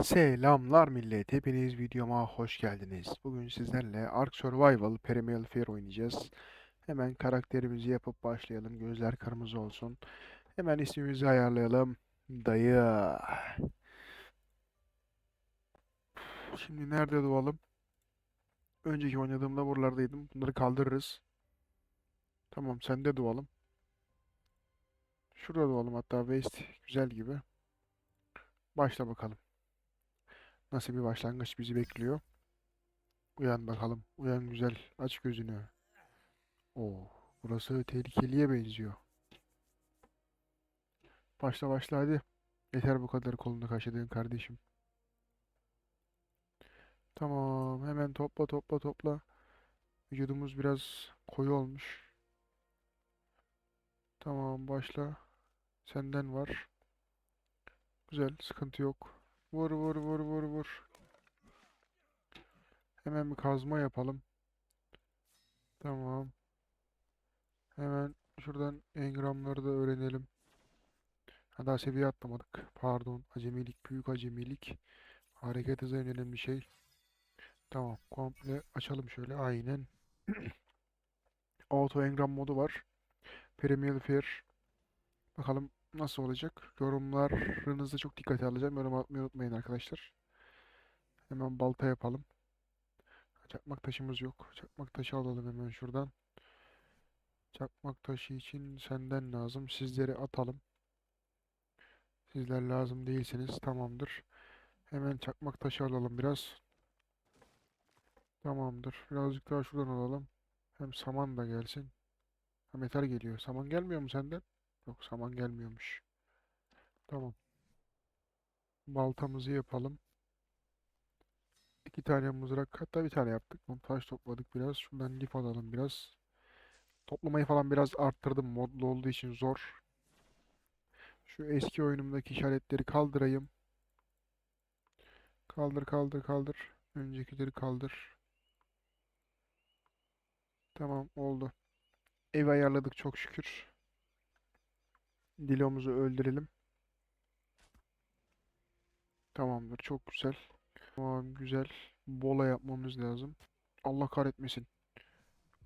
Selamlar millet. Hepiniz videoma hoş geldiniz. Bugün sizlerle Ark Survival Primal Fear oynayacağız. Hemen karakterimizi yapıp başlayalım. Gözler kırmızı olsun. Hemen ismimizi ayarlayalım. Dayı. Şimdi nerede doğalım? Önceki oynadığımda buralardaydım. Bunları kaldırırız. Tamam sende doğalım. Şurada doğalım hatta West güzel gibi. Başla bakalım. Nasıl bir başlangıç bizi bekliyor? Uyan bakalım. Uyan güzel. Aç gözünü. Oo, burası tehlikeliye benziyor. Başla başla hadi. Yeter bu kadar kolunu kaşıdığın kardeşim. Tamam, hemen topla topla topla. Vücudumuz biraz koyu olmuş. Tamam, başla. Senden var. Güzel, sıkıntı yok. Vur vur vur vur vur. Hemen bir kazma yapalım. Tamam. Hemen şuradan engramları da öğrenelim. Ha, daha seviye atlamadık. Pardon. Acemilik, büyük acemilik. Hareket hızı en önemli şey. Tamam. Komple açalım şöyle. Aynen. Auto engram modu var. Premier Fair. Bakalım nasıl olacak. Yorumlarınızı çok dikkate alacağım. Yorum atmayı unutmayın arkadaşlar. Hemen balta yapalım. Çakmak taşımız yok. Çakmak taşı alalım hemen şuradan. Çakmak taşı için senden lazım. Sizleri atalım. Sizler lazım değilsiniz. Tamamdır. Hemen çakmak taşı alalım biraz. Tamamdır. Birazcık daha şuradan alalım. Hem saman da gelsin. Ha, metal geliyor. Saman gelmiyor mu senden? Yok saman gelmiyormuş. Tamam. Baltamızı yapalım. İki tane mızrak. Hatta bir tane yaptık. Taş topladık biraz. Şundan lif alalım biraz. Toplamayı falan biraz arttırdım. Modlu olduğu için zor. Şu eski oyunumdaki işaretleri kaldırayım. Kaldır kaldır kaldır. Öncekileri kaldır. Tamam oldu. Ev ayarladık çok şükür. Dilomuzu öldürelim. Tamamdır çok güzel. Tamam güzel. Bola yapmamız lazım. Allah kahretmesin.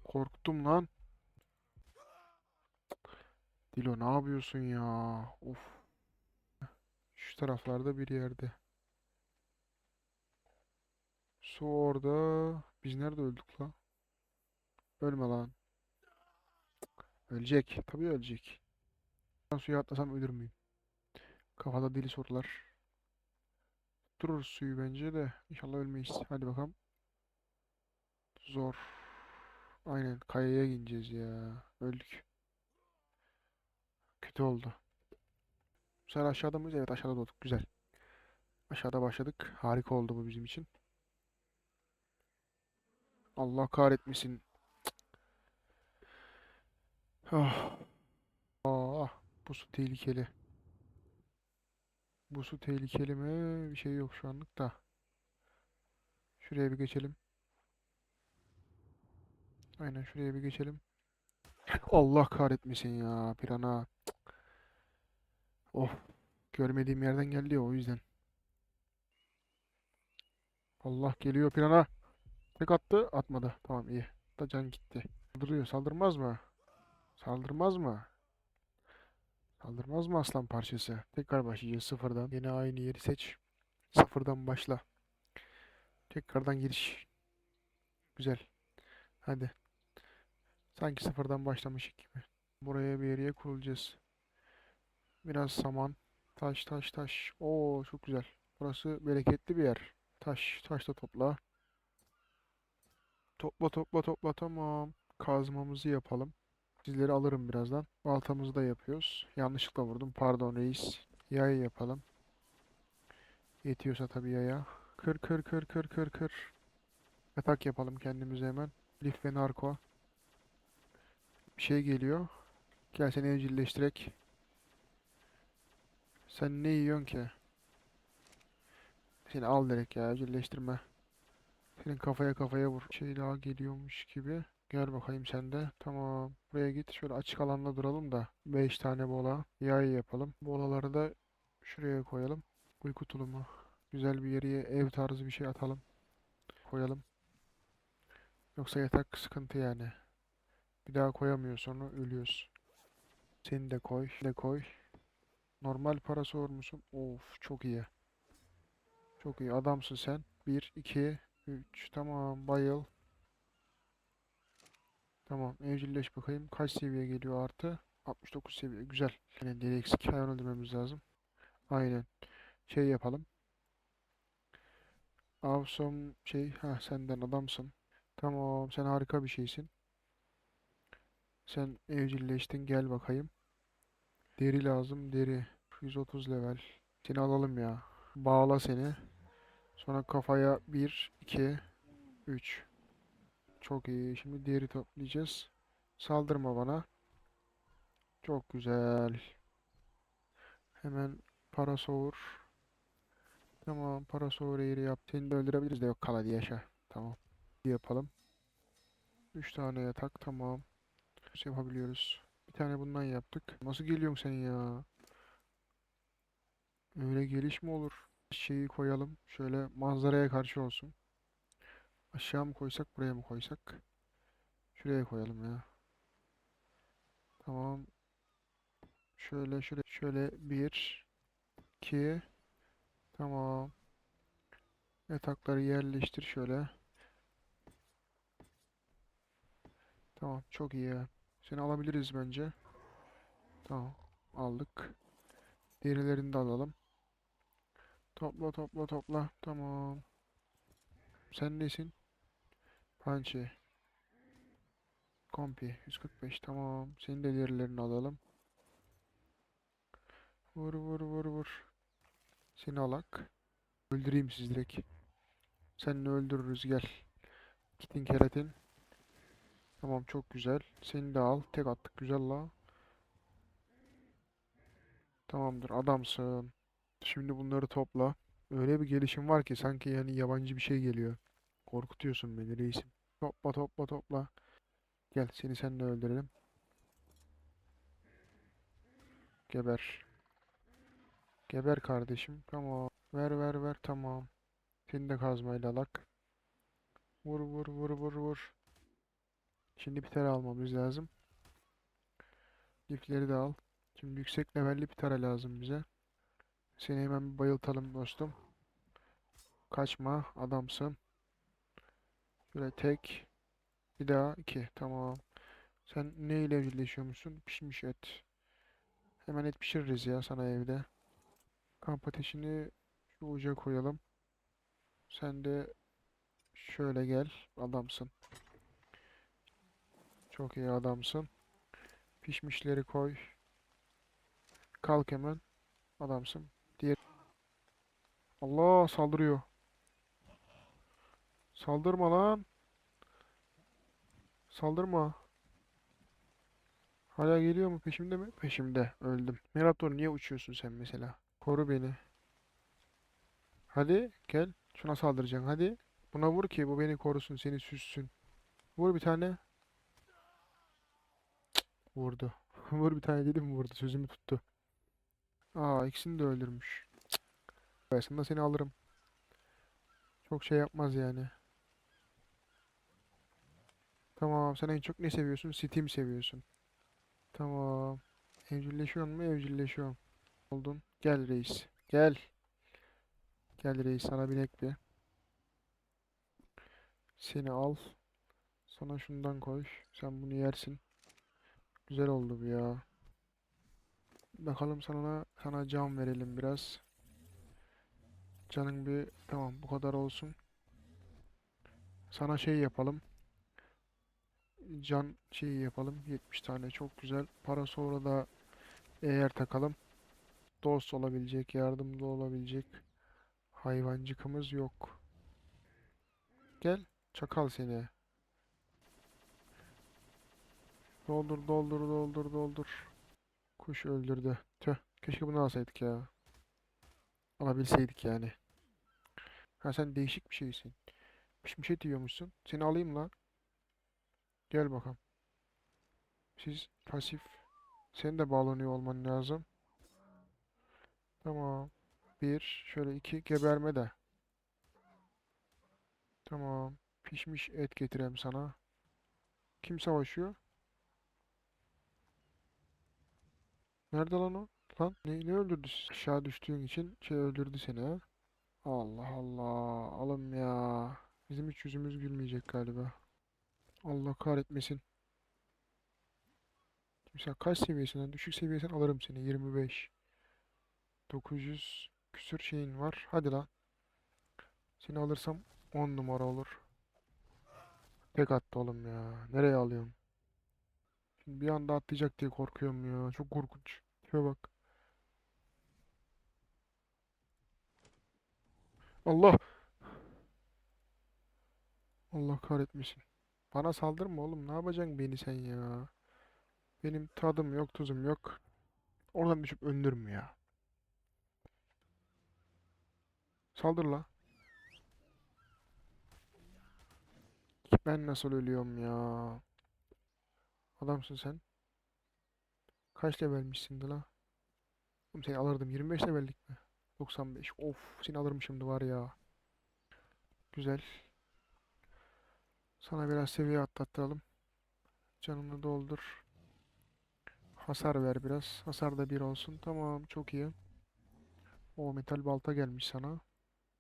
Korktum lan. Dilo ne yapıyorsun ya? Of. Şu taraflarda bir yerde. Su orada. Biz nerede öldük la? Ölme lan. Ölecek. Tabii ölecek. Suya atlasam ölür müyüm? Kafada deli sorular. Dururuz suyu bence de. İnşallah ölmeyiz. Hadi bakalım. Zor. Aynen kayaya ineceğiz ya. Öldük. Kötü oldu. Bu sefer aşağıda mıyız? Evet aşağıda doğduk. Güzel. Aşağıda başladık. Harika oldu bu bizim için. Allah kahretmesin. Ah. Ah. Bu su tehlikeli. Bu su tehlikeli mi? Bir şey yok şu anlık da. Şuraya bir geçelim. Aynen şuraya bir geçelim. Allah kahretmesin ya pirana. Oh. Görmediğim yerden geldi ya o yüzden. Allah geliyor pirana. Tek attı atmadı. Tamam iyi. Da can gitti. Saldırıyor. Saldırmaz mı? Saldırmaz mı? Saldırmaz mı aslan parçası? Tekrar başlayacağız sıfırdan. Yine aynı yeri seç. Sıfırdan başla. Tekrardan giriş. Güzel. Hadi. Sanki sıfırdan başlamışık gibi. Buraya bir yere kurulacağız. Biraz saman. Taş taş taş. Oo çok güzel. Burası bereketli bir yer. Taş. Taş da topla. Topla topla topla tamam. Kazmamızı yapalım. Sizleri alırım birazdan. Baltamızı da yapıyoruz. Yanlışlıkla vurdum. Pardon reis. Yay yapalım. Yetiyorsa tabii yaya. Kır kır kır kır kır kır. Atak yapalım kendimize hemen. Lif ve narko. Bir şey geliyor. Gel seni evcilleştirek. Sen ne yiyorsun ki? Seni al direkt ya evcilleştirme. Senin kafaya kafaya vur. Şey daha geliyormuş gibi. Gel bakayım sen de. Tamam. Buraya git. Şöyle açık alanda duralım da. 5 tane bola. Yay yapalım. Bolaları da şuraya koyalım. Uyku tulumu. Güzel bir yere ev tarzı bir şey atalım. Koyalım. Yoksa yatak sıkıntı yani. Bir daha koyamıyor sonra ölüyoruz. Seni de koy. De koy. Normal parası olur musun? Of çok iyi. Çok iyi adamsın sen. 1, 2, 3. Tamam bayıl. Tamam evcilleş bakayım. Kaç seviye geliyor artı? 69 seviye. Güzel. Yani deri eksik hayvan öldürmemiz lazım. Aynen. Şey yapalım. Awesome şey. Ha senden adamsın. Tamam sen harika bir şeysin. Sen evcilleştin gel bakayım. Deri lazım deri. 130 level. Seni alalım ya. Bağla seni. Sonra kafaya 1, 2, 3. Çok iyi. Şimdi deri toplayacağız. Saldırma bana. Çok güzel. Hemen para. Tamam para soğur eğri yap. De öldürebiliriz de yok kala diye yaşa. Tamam. Yapalım. 3 tane yatak tamam. Şey yapabiliyoruz. Bir tane bundan yaptık. Nasıl geliyorsun sen ya? Öyle geliş mi olur? Şeyi koyalım. Şöyle manzaraya karşı olsun. Aşağı mı koysak buraya mı koysak? Şuraya koyalım ya. Tamam. Şöyle şöyle şöyle bir, iki, tamam. Yatakları yerleştir şöyle. Tamam çok iyi. Seni alabiliriz bence. Tamam aldık. Derilerini de alalım. Topla topla topla. Tamam. Sen nesin? Pançe. Kompi 145 tamam. Senin de derilerini alalım. Vur vur vur vur. Seni alak. Öldüreyim siz direkt. Seninle öldürürüz gel. Kitin keratin. Tamam çok güzel. Seni de al. Tek attık güzel la. Tamamdır adamsın. Şimdi bunları topla. Öyle bir gelişim var ki sanki yani yabancı bir şey geliyor. Korkutuyorsun beni reisim. Topla topla topla. Gel seni seninle öldürelim. Geber. Geber kardeşim. Tamam. Ver ver ver tamam. Seni de kazmayla alak. Vur vur vur vur vur. Şimdi pitara almamız lazım. Lifleri de al. Şimdi yüksek levelli pitara lazım bize. Seni hemen bir bayıltalım dostum. Kaçma adamsın. Şöyle tek. Bir daha iki. Tamam. Sen ne ile evcilleşiyormuşsun? Pişmiş et. Hemen et pişiririz ya sana evde. Kamp ateşini şu uca koyalım. Sen de şöyle gel. Adamsın. Çok iyi adamsın. Pişmişleri koy. Kalk hemen. Adamsın. Diğer. Allah saldırıyor. Saldırma lan. Saldırma. Hala geliyor mu? Peşimde mi? Peşimde. Öldüm. Merator niye uçuyorsun sen mesela? Koru beni. Hadi gel. Şuna saldıracaksın. Hadi. Buna vur ki bu beni korusun, seni süssün. Vur bir tane. Cık, Vurdu. Vur bir tane dedim vurdu. Sözümü tuttu. Aa ikisini de öldürmüş. Cık. Aslında seni alırım. Çok şey yapmaz yani. Tamam sen en çok ne seviyorsun? Steam seviyorsun. Tamam. Evcilleşiyor mu? Evcilleşiyorum. Oldun. Gel reis. Gel. Gel reis sana binek bir. Seni al. Sana şundan koy. Sen bunu yersin. Güzel oldu bu ya. Bakalım sana sana can verelim biraz. Canın bir tamam bu kadar olsun. Sana şey yapalım. Can şeyi yapalım. 70 tane çok güzel. Para sonra da eğer takalım. Dost olabilecek, yardımcı olabilecek hayvancıkımız yok. Gel, çakal seni. Doldur, doldur, doldur, doldur. Kuş öldürdü. Tüh, keşke bunu alsaydık ya. Alabilseydik yani. Ha sen değişik bir şeysin. Pişmiş et yiyormuşsun. Seni alayım lan. Gel bakalım. Siz pasif. Senin de bağlanıyor olman lazım. Tamam. Bir. Şöyle iki. Geberme de. Tamam. Pişmiş et getireyim sana. Kim savaşıyor? Nerede lan o? Lan ne, ne öldürdü? Aşağı düştüğün için şey öldürdü seni ha? Allah Allah. Alım ya. Bizim hiç yüzümüz gülmeyecek galiba. Allah kahretmesin. Mesela kaç seviyesinden? Düşük seviyesinden alırım seni. 25. 900 küsür şeyin var. Hadi lan. Seni alırsam 10 numara olur. Tek attı oğlum ya. Nereye alıyorsun? Şimdi bir anda atlayacak diye korkuyorum ya. Çok korkunç. Tipe bak. Allah. Allah kahretmesin. Bana saldırma oğlum. Ne yapacaksın beni sen ya? Benim tadım yok, tuzum yok. Oradan düşüp ölürüm ya. Saldır la. Ben nasıl ölüyorum ya? Adamsın sen. Kaç levelmişsin la? Oğlum seni alırdım. 25 levellik mi? 95. Of, seni alırım şimdi var ya. Güzel. Sana biraz seviye atlattıralım. Canını doldur. Hasar ver biraz. Hasar da bir olsun. Tamam, çok iyi. O metal balta gelmiş sana.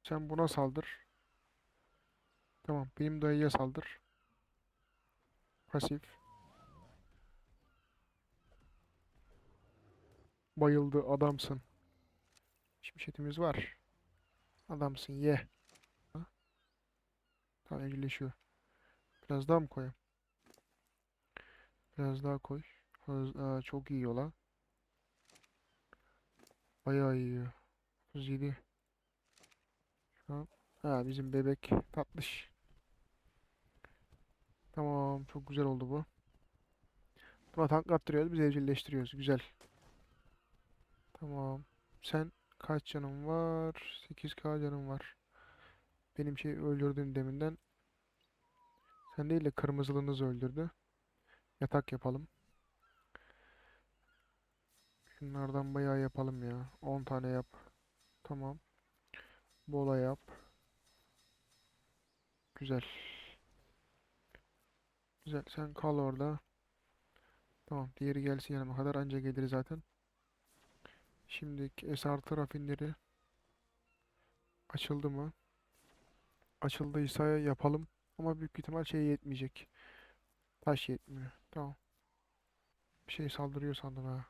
Sen buna saldır. Tamam, benim dayıya saldır. Pasif. Bayıldı, adamsın. Pişmiş etimiz var. Adamsın, ye. Ha? Tamam, evcilleşiyor. Biraz daha mı koyayım? Biraz daha koy. Aa, çok iyi yola. Bayağı iyi. 37. Şu an. Ha bizim bebek tatlış. Tamam çok güzel oldu bu. Buna tank attırıyoruz biz evcilleştiriyoruz. Güzel. Tamam. Sen kaç canın var? 8k canın var. Benim şey öldürdüğüm deminden. Sen değil de kırmızılığınız öldürdü. Yatak yapalım. Şunlardan bayağı yapalım ya. 10 tane yap. Tamam. Bola yap. Güzel. Güzel. Sen kal orada. Tamam. Diğeri gelsin yanıma kadar anca gelir zaten. Şimdi S artı rafineri açıldı mı? Açıldıysa yapalım. Ama büyük ihtimal şey yetmeyecek. Taş yetmiyor. Tamam. Bir şey saldırıyor sandım ha.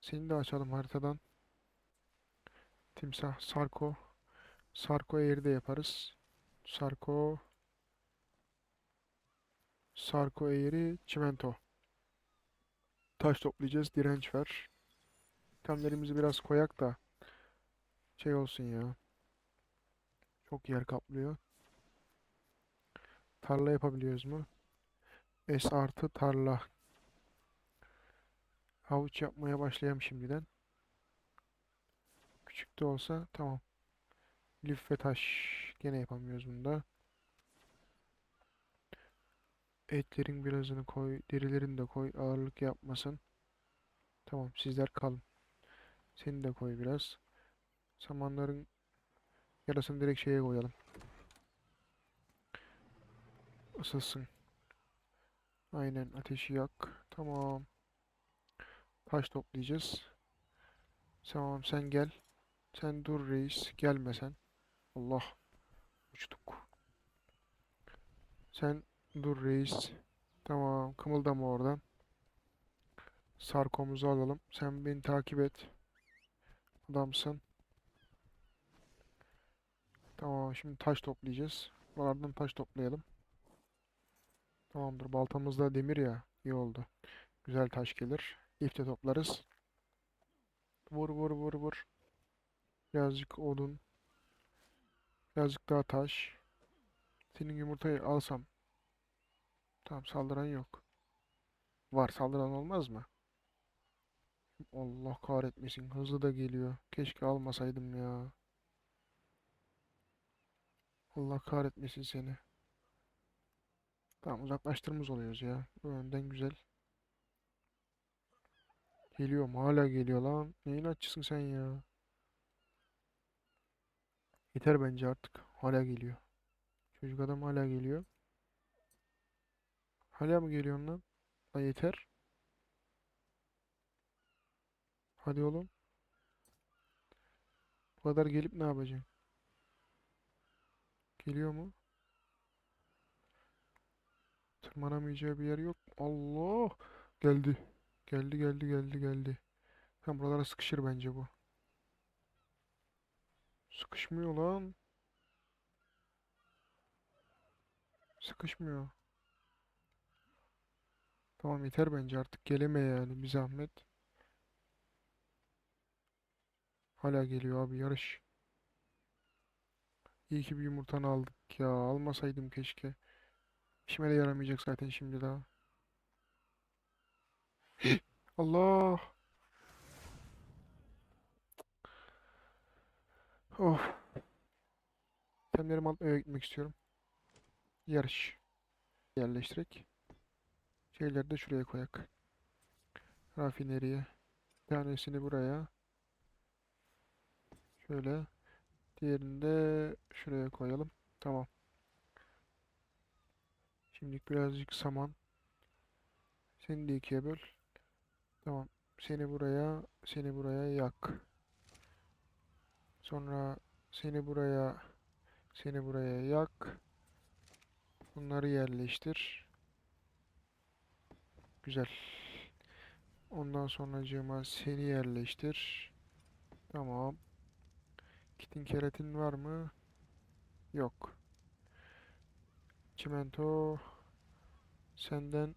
Seni de açalım haritadan. Timsah, Sarko. Sarko de yaparız. Sarko. Sarko eğri, çimento. Taş toplayacağız, direnç ver. İtemlerimizi biraz koyak da şey olsun ya. Çok yer kaplıyor. Tarla yapabiliyoruz mu? S artı tarla. Havuç yapmaya başlayalım şimdiden. Küçük de olsa tamam. Lif ve taş. Gene yapamıyoruz bunda. Etlerin birazını koy. Derilerini de koy. Ağırlık yapmasın. Tamam sizler kalın. Seni de koy biraz. Samanların yarasını direkt şeye koyalım. Isınsın. Aynen ateşi yak. Tamam. Taş toplayacağız. Tamam sen gel. Sen dur reis. Gelme sen. Allah. Uçtuk. Sen dur reis. Tamam. Kımıldama oradan. Sarkomuzu alalım. Sen beni takip et. Adamsın. Tamam. Şimdi taş toplayacağız. Buralardan taş toplayalım. Tamamdır. Baltamızda demir ya. İyi oldu. Güzel taş gelir. İpte toplarız. Vur vur vur vur. Birazcık odun. Birazcık daha taş. Senin yumurtayı alsam. Tamam saldıran yok. Var saldıran olmaz mı? Allah kahretmesin. Hızlı da geliyor. Keşke almasaydım ya. Allah kahretmesin seni. Tamam uzaklaştırmış oluyoruz ya. Bu önden güzel. Geliyor? Hala geliyor lan. Neyin açısın sen ya? Yeter bence artık. Hala geliyor. Çocuk adam hala geliyor. Hala mı geliyorsun lan? Lan yeter. Hadi oğlum. Bu kadar gelip ne yapacaksın? Geliyor mu? Tırmanamayacağı bir yer yok. Allah! Geldi. Geldi geldi geldi geldi. Tam buralara sıkışır bence bu. Sıkışmıyor lan. Sıkışmıyor. Tamam yeter bence artık geleme yani bir zahmet. Hala geliyor abi yarış. İyi ki bir yumurtanı aldık ya. Almasaydım keşke. İşime de yaramayacak zaten şimdi daha. Allah. Oh. Temlerimi alıp eve gitmek istiyorum. Yarış. Yerleştirek. Şeyleri de şuraya koyak. Rafineriye. Bir tanesini buraya. Şöyle. Diğerini de şuraya koyalım. Tamam. Şimdi birazcık saman. Seni de ikiye böl. Tamam. Seni buraya, seni buraya yak. Sonra seni buraya, seni buraya yak. Bunları yerleştir. Güzel. Ondan sonracığıma seni yerleştir. Tamam. Kitin keratin var mı? Yok. Çimento. Senden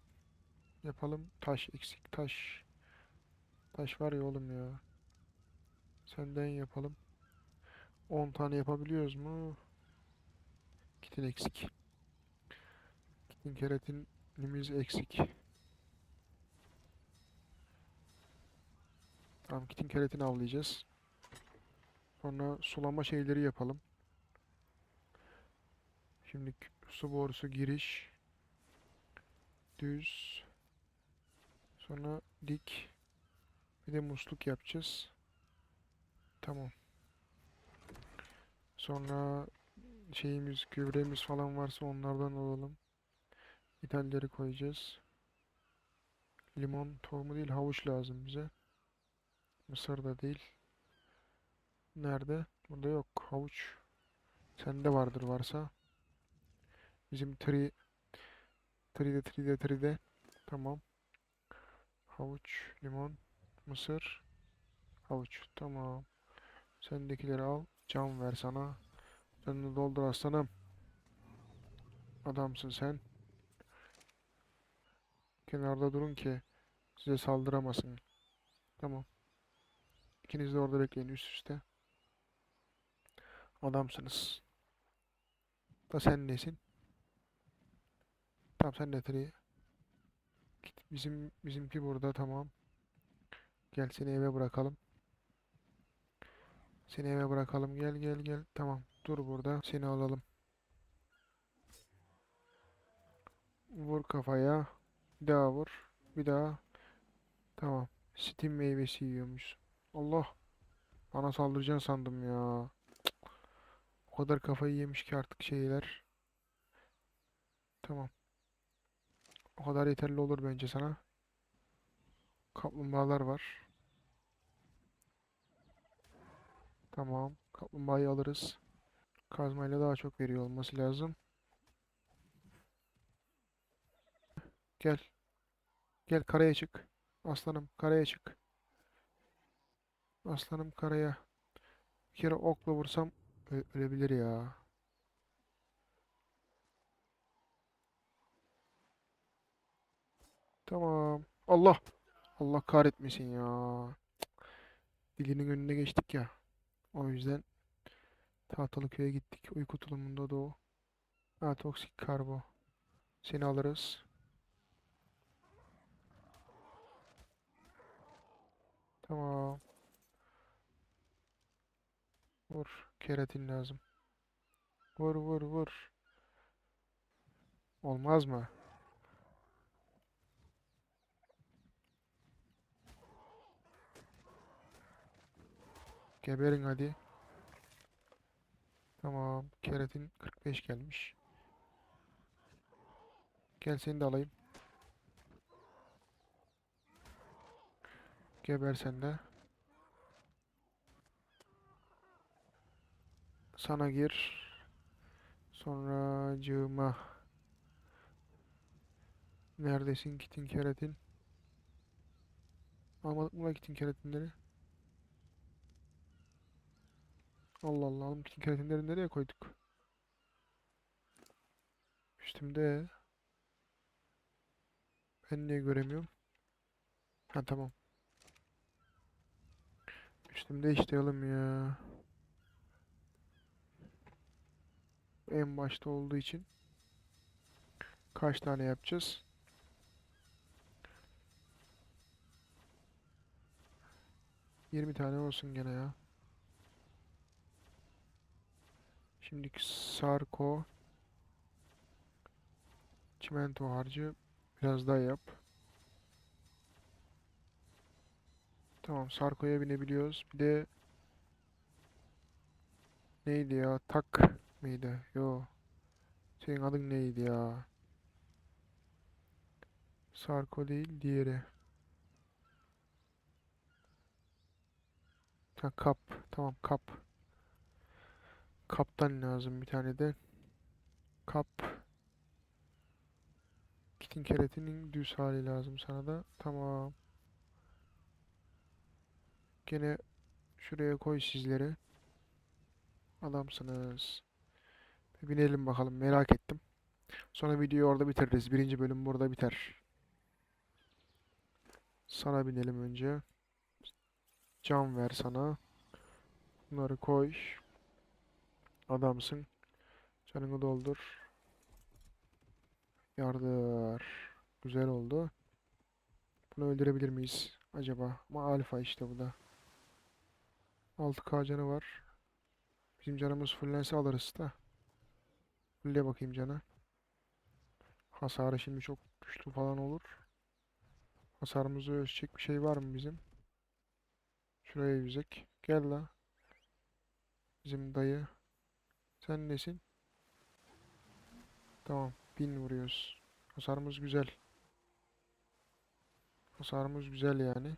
yapalım. Taş eksik taş. Taş var ya oğlum ya. Senden yapalım. 10 tane yapabiliyoruz mu? Kitin eksik. Kitin keratinimiz eksik. Tamam kitin keratini avlayacağız. Sonra sulama şeyleri yapalım. Şimdi su borusu giriş. Düz. Sonra dik. Bir de musluk yapacağız. Tamam. Sonra şeyimiz, gübremiz falan varsa onlardan alalım. İthalleri koyacağız. Limon tohumu değil, havuç lazım bize. Mısır da değil. Nerede? Burada yok. Havuç. Sende vardır varsa. Bizim tri Tride tride tride. Tamam. Havuç, limon, mısır, havuç. Tamam. Sendekileri al. Cam ver sana. De doldur aslanım. Adamsın sen. Kenarda durun ki size saldıramasın. Tamam. İkiniz de orada bekleyin üst üste. Adamsınız. Da sen nesin? Tamam sen de tri. Git bizim bizimki burada tamam. Gel seni eve bırakalım. Seni eve bırakalım. Gel gel gel. Tamam. Dur burada. Seni alalım. Vur kafaya. Bir daha vur. Bir daha. Tamam. Steam meyvesi yiyormuş. Allah. Bana saldıracaksın sandım ya. O kadar kafayı yemiş ki artık şeyler. Tamam. O kadar yeterli olur bence sana. Kaplumbağalar var. Tamam. Kaplumbağayı alırız. Kazmayla daha çok veriyor olması lazım. Gel. Gel karaya çık. Aslanım karaya çık. Aslanım karaya. Bir kere okla vursam ölebilir ya. Tamam. Allah. Allah kahretmesin ya. Dilinin önüne geçtik ya. O yüzden Tahtalıköy'e gittik. Uyku tulumunda da o. Ha toksik karbo. Seni alırız. Tamam. Vur. Keratin lazım. Vur vur vur. Olmaz mı? Geberin hadi. Tamam. Keratin 45 gelmiş. Gel seni de alayım. Geber sen de. Sana gir. Sonra cığıma. Neredesin kitin keratin? Almadık mı kitin keratinleri? Allah Allah oğlum keratinleri nereye koyduk? Üstümde. Ben niye göremiyorum? Ha tamam. Üstümde işte oğlum ya. En başta olduğu için. Kaç tane yapacağız? Yirmi tane olsun gene ya. Şimdiki Sarko. Çimento harcı. Biraz daha yap. Tamam Sarko'ya binebiliyoruz. Bir de neydi ya? Tak mıydı? Yo. Senin adın neydi ya? Sarko değil, diğeri. Ha kap. Tamam kap. Kaptan lazım bir tane de. Kap. Kitin keretinin düz hali lazım sana da. Tamam. Gene şuraya koy sizleri. Adamsınız. Bir binelim bakalım merak ettim. Sonra videoyu orada bitiririz. Birinci bölüm burada biter. Sana binelim önce. Can ver sana. Bunları koy. Adamsın. Canını doldur. Yardır. Güzel oldu. Bunu öldürebilir miyiz acaba? Ama alfa işte bu da. 6k canı var. Bizim canımız fullense alırız da. Fulle bakayım canı. Hasarı şimdi çok güçlü falan olur. Hasarımızı ölçecek bir şey var mı bizim? Şuraya yüzek. Gel la. Bizim dayı. Sen nesin? Tamam. Bin vuruyoruz. Hasarımız güzel. Hasarımız güzel yani.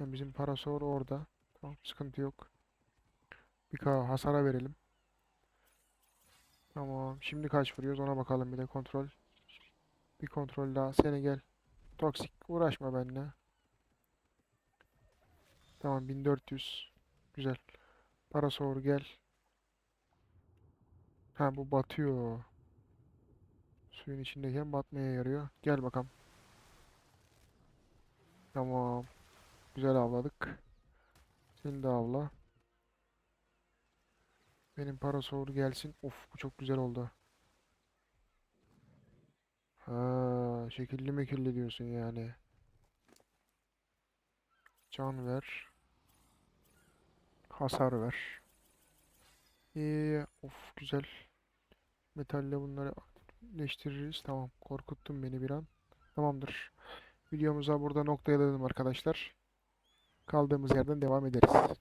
Yani bizim parasor orada. Tamam sıkıntı yok. Bir hasara verelim. Tamam. Şimdi kaç vuruyoruz ona bakalım bir de kontrol. Bir kontrol daha. Seni gel. Toksik uğraşma benimle. Tamam 1400. Güzel. Parasor gel. Ha bu batıyor. Suyun içindeyken batmaya yarıyor. Gel bakalım. Tamam. Güzel avladık. Seni de avla. Benim parasol gelsin. Of bu çok güzel oldu. Ha, şekilli mekilli diyorsun yani. Can ver. Hasar ver. İyi. Of güzel. Metalle bunları aktifleştiririz. Tamam. Korkuttun beni bir an. Tamamdır. Videomuza burada noktaya arkadaşlar. Kaldığımız yerden devam ederiz.